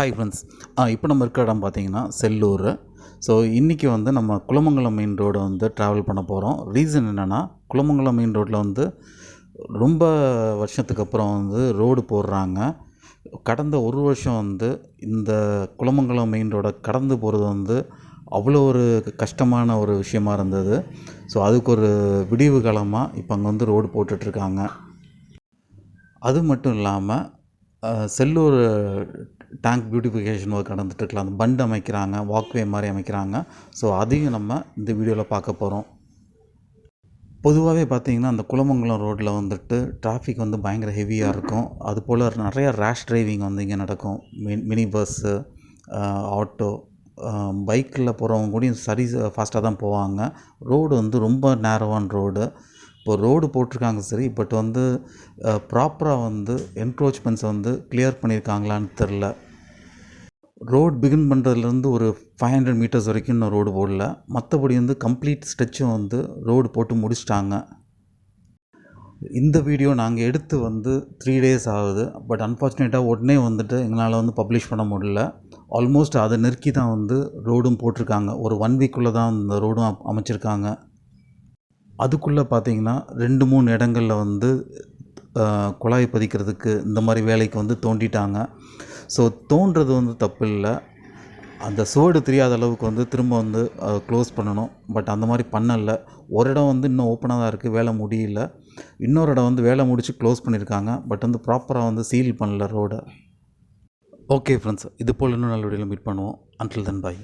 Hi friends இப்போ நம்ம இருக்க இடம் பார்த்தீங்கன்னா செல்லூர். ஸோ இன்றைக்கி வந்து நம்ம குலமங்கலம் மெயின் ரோடு வந்து ட்ராவல் பண்ண போகிறோம் ரீசன் என்னென்னா குலமங்கலம் மெயின் ரோட்டில் வந்து ரொம்ப வருஷத்துக்கு அப்புறம் வந்து ரோடு போடுறாங்க. கடந்த ஒரு வருஷம் வந்து இந்த குலமங்கலம் மெயின் ரோடை கடந்து போகிறது வந்து அவ்வளோ ஒரு கஷ்டமான ஒரு விஷயமா இருந்தது. ஸோ அதுக்கு ஒரு விடிவு காலமாக இப்போ அங்கே வந்து ரோடு போட்டுட்ருக்காங்க அது மட்டும் இல்லாமல் செல்லூர் டேங்க் பியூட்டிஃபிகேஷன் ஒர்க் நடந்துட்டுருக்கலாம் அந்த பண்ட் அமைக்கிறாங்க வாக்வே மாதிரி அமைக்கிறாங்க. ஸோ அதையும் நம்ம இந்த வீடியோவில் பார்க்க போகிறோம் பொதுவாகவே பார்த்திங்கன்னா அந்த குளமங்கலம் ரோட்டில் வந்துட்டு டிராஃபிக் வந்து பயங்கர ஹெவியாக இருக்கும். அது போல் ரேஷ் டிரைவிங் வந்து இங்கே நடக்கும். மின் மினி பஸ்ஸு ஆட்டோ பைக்கில் போகிறவங்க கூட சரி ஃபாஸ்ட்டாக தான் போவாங்க. ரோடு வந்து ரொம்ப நேரவான ரோடு இப்போ ரோடு போட்டிருக்காங்க சரி பட் வந்து ப்ராப்பராக வந்து என்க்ரோச்மெண்ட்ஸ் வந்து கிளியர் பண்ணியிருக்காங்களான்னு தெரில ரோட் பிகின் பண்ணுறதுலேருந்து ஒரு ஃபைவ் ஹண்ட்ரட் மீட்டர்ஸ் வரைக்கும் இன்னும் ரோடு போடல. மற்றபடி வந்து கம்ப்ளீட் ஸ்ட்ரெச்சும் வந்து ரோடு போட்டு முடிச்சிட்டாங்க. இந்த வீடியோ நாங்கள் எடுத்து வந்து த்ரீ டேஸ் ஆகுது. பட் அன்ஃபார்ச்சுனேட்டாக உடனே வந்துட்டு எங்களால் வந்து பப்ளிஷ் பண்ண முடியல. ஆல்மோஸ்ட் அதை நெருக்கி தான் வந்து ரோடும் போட்டிருக்காங்க. ஒரு ஒன் வீக்குள்ளே தான் இந்த ரோடும் அப்- அமைச்சிருக்காங்க. அதுக்குள்ளே பார்த்தீங்கன்னா ரெண்டு மூணு இடங்களில் வந்து குழாய் பதிக்கிறதுக்கு இந்த மாதிரி வேலைக்கு வந்து தோண்டிட்டாங்க. ஸோ தோன்றது வந்து தப்பு இல்லை அந்த சுவடு தெரியாத அளவுக்கு வந்து திரும்ப வந்து க்ளோஸ் பண்ணணும். பட் அந்த மாதிரி பண்ணலை. ஒரு இடம் வந்து இன்னும் ஓப்பனாக தான் இருக்குது வேலை முடியல. இன்னொரு இடம் வந்து வேலை முடித்து க்ளோஸ் பண்ணியிருக்காங்க பட் வந்து ப்ராப்பராக வந்து சீல் பண்ணல ரோடை ஓகே ஃப்ரெண்ட்ஸ் இது போல் இன்னும் நல்ல வீடியோவில் மீட் பண்ணுவோம். அன்டில் தென் பாய்